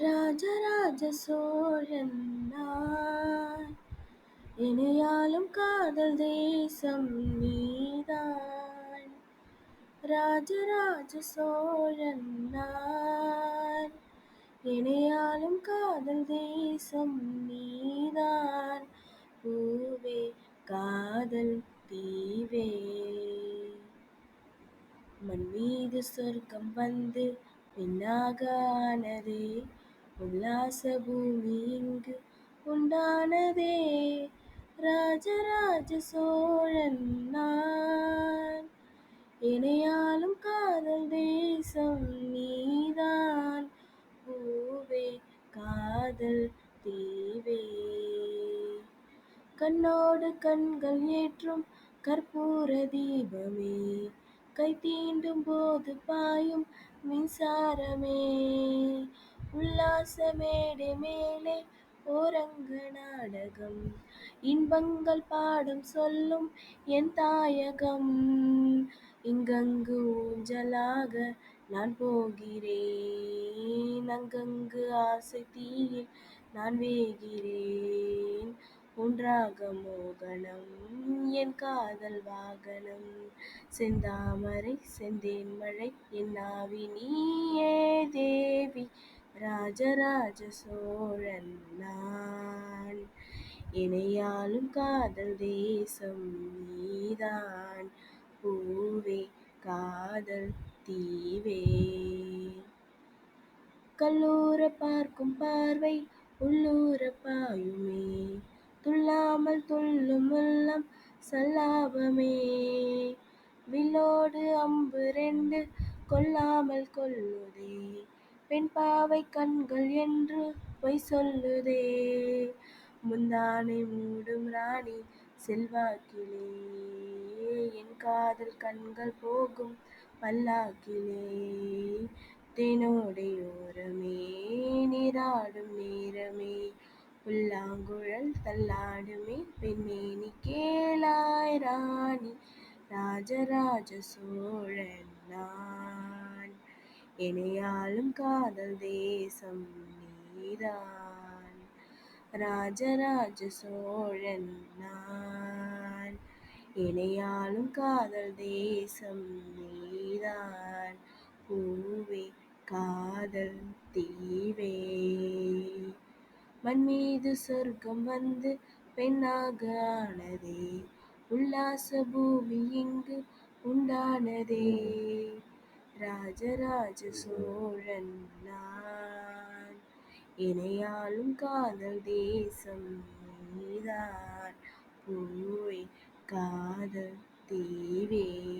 ராஜராஜ சோழன் நான். இணையாலும் காதல் தேசம் நீதான். ராஜராஜ சோழன் நான். இணையாலும் காதல் தேசம் நீதான். பூவே காதல் தீவே. மண் மீது சொர்க்கம் வந்து பெண்ணாக ஆனதே. உல்லாச பூமி இங்கு உண்டானதே. ராஜராஜ சோழன் நான். இணையாலும் காதல் தேசம் நீதான். பூவே காதல் தீவே. கண்ணோடு கண்கள் ஏற்றும் கற்பூர தீபமே. கை தீண்டும் போது பாயும் மின்சாரமே. உல்லாச மேடை மேலே ஓரங்க நாடகம். இன்பங்கள் பாடும் சொல்லும் என் தாயகம். இங்கங்கு ஊஞ்சலாக நான் போகிறேன். அங்கங்கு ஆசை தீயில் நான் வேகிறேன். ஒன்றாக மோகனம் என் காதல் வாகனம். செந்தாமரை செந்தேன் மழை என் ஆவி நீயே ராஜராஜ சோழன் நான். இணையாலும் காதல் தேசம் நீதான். பூவே காதல் தீவே. கல்லூர பார்க்கும் பார்வை உள்ளூர பாயுமே. துள்ளாமல் துள்ளும் உள்ளம் சல்லாபமே. வில்லோடு அம்பு ரெண்டு கொல்லாமல் கொல்லுதே. பெண் பாவை கண்கள் என்று பொய் சொல்லுதே. முந்தானை மூடும் ராணி செல்வாக்கிலே. என் காதல் கண்கள் போகும் பல்லாக்கிலே. தேனோடையோரமே நீராடும் நேரமே. புல்லாங்குழல் தள்ளாடுமே பெண்ணே நீ கேளாய் ராணி. ராஜராஜ சோழன் நான். இணையாலும் காதல் தேசம் நீதான் ராஜராஜ சோழன் நான் இணையாலும் காதல் தேசம் நீதான் பூவே காதல் தீவே மண் மீது சொர்க்கம் வந்து பெண்ணாக ஆனதே உல்லாச பூமி இங்கு உண்டானதே ராஜராஜ சோழன் நான் இணையாலும் காதல் தேசம் நீதான். பூவே காதல் தீவே.